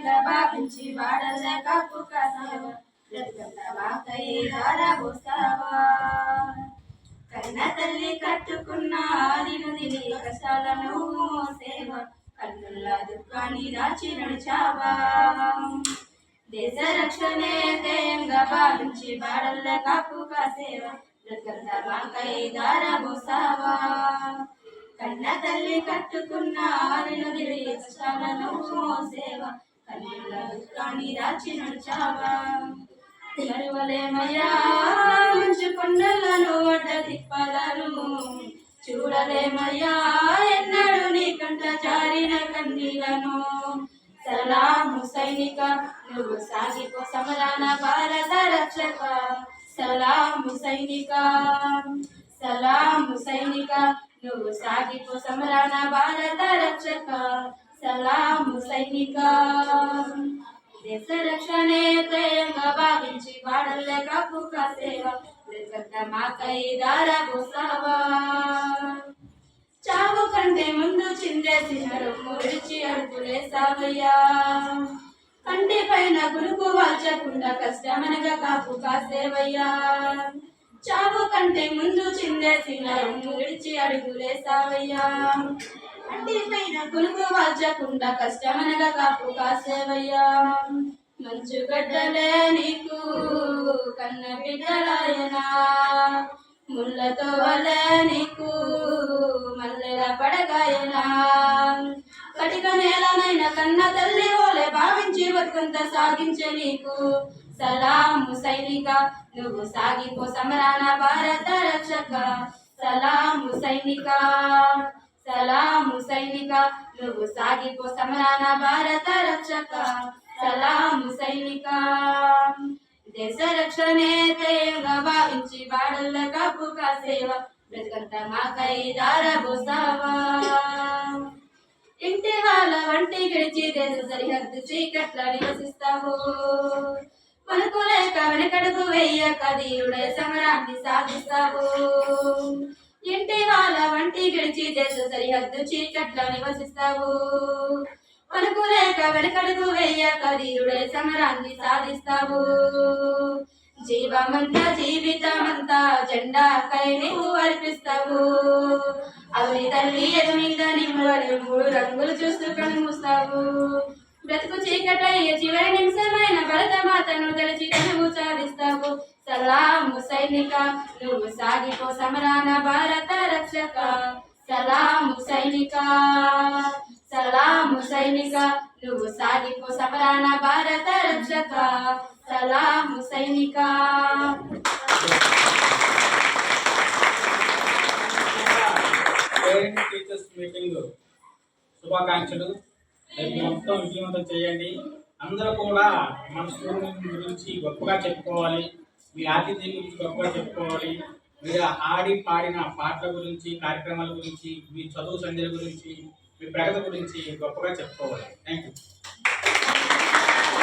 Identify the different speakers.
Speaker 1: తేంగా భావించి వాడలేక కన్న తల్లి కట్టుకున్న ఆదిను దిని కష్టాలను సేవ కన్నుల్లా దుఃఖాన్ని దాచి నడిచావా. దేశ రక్షణే ధ్యేయంగా భావించి వాడలేక కాపు కాసేవ. బ్రతుకంత కన్న తల్లి కట్టుకున్న ఆరిన దివి కష్టాలను సేవ కన్నుల దుఃఖాన్ని దాచి నడిచావా మరువలేమయ్యా మంచు కొండలను అడ్డ తిప్పలను చూడలేమయ్యా ఎన్నడు నీ కంట జారిన కన్నీలను సలాము సైనిక నువ్వు సాగిపో సమరాన భారత రక్షక. సలాము సైనిక సలాము సైనిక నువ్వు సాగిపో సమరాన భారత రక్షక. సలాము సైనిక. దేశ రక్షణే త్రయంగా భావించి వాడలే కాపు కాసేవ. బ్రతకంత మాకై దారబోసావా చావు కంటే ముందు చిందేసిన రొమ్ము విడిచి అడుగులేసావయ్యా కంటి పైన గురుకు వాల్చకుండా కష్టమనగా కాపు కాసేవయ్యా. చావు కంటే ముందు చిందేసిన రొమ్ము విడిచి అడుగులే సావయ్యా. పైన కొలుగు వాల్చకుండా కష్టమనగా కాపు కాసేవయ్యా. మంచు గడ్డలే నీకు కన్న బిడ్డలాయనా. ముళ్ళతో వలే నీకు మల్లెల పడగాయనా. కటిక నేలనైన కన్న తల్లి ఓలే భావించి బతుకంత సాగించే నీకు. సలాము సైనిక నువ్వు సాగిపో సమరాన భారత రక్షక. సలాము సైనిక. సలాము సైనిక నువ్వు సాగిపో సమరాన భారత రక్షక. సలాము సైనిక దేశ రక్షణే ధ్యేయంగా భావించి బాడల్ల కాపు కాసేవ. బ్రతకంత మాకై దారబోసావా ఇంటి వాళ్ళ వంటి గడిచి దేశ సరిహద్దు చీకట్ల నివసిస్తావు. మనకు లేక వెనకడుగు వెయ్యక దీవుడే సమరాన్ని సాధిస్తావు. ఇంటి వాళ్ళ వంటి గడిచి దేశ సరిహద్దు చీకట్లో నివసిస్తావు. పలుకు లేక వెనకడుగు వేయక ధీరుడే సమరాన్ని సాధిస్తావు. జీవమంతా జీవితమంతా జెండా కై నువ్వు అర్పిస్తావు. అవి తల్లి ఎదు మీద నిమ్మని మూడు రంగులు చూస్తూ కనుమూస్తావు. బ్రతుకు చీకటయ్యే చివరి నిమిషమైన భరత మాతను తెలిసి తనువు సాధిస్తావు సలాము సైనిక నువ్వు సాగిపో సమరాన భారత రక్షక. సలాము సైనిక సలాము సైనిక నువ్వు సాగిపో సమరాన భారత రక్షక. సలాము సైనిక.
Speaker 2: పేరెంట్ టీచర్స్ మీటింగ్ శుభాకాంక్షలు. రేపు మొత్తం విజయవంతం చేయండి. అందరూ కూడా మన స్కూల్ గురించి గొప్పగా చెప్పుకోవాలి. మీ ఆతిథ్యం గురించి గొప్పగా చెప్పుకోవాలి. మీరు ఆడి పాడిన పాటల గురించి కార్యక్రమాల గురించి మీ చదువు సంధ్యల గురించి మీ ప్రగతి గురించి గొప్పగా చెప్పుకోవాలి. Thank you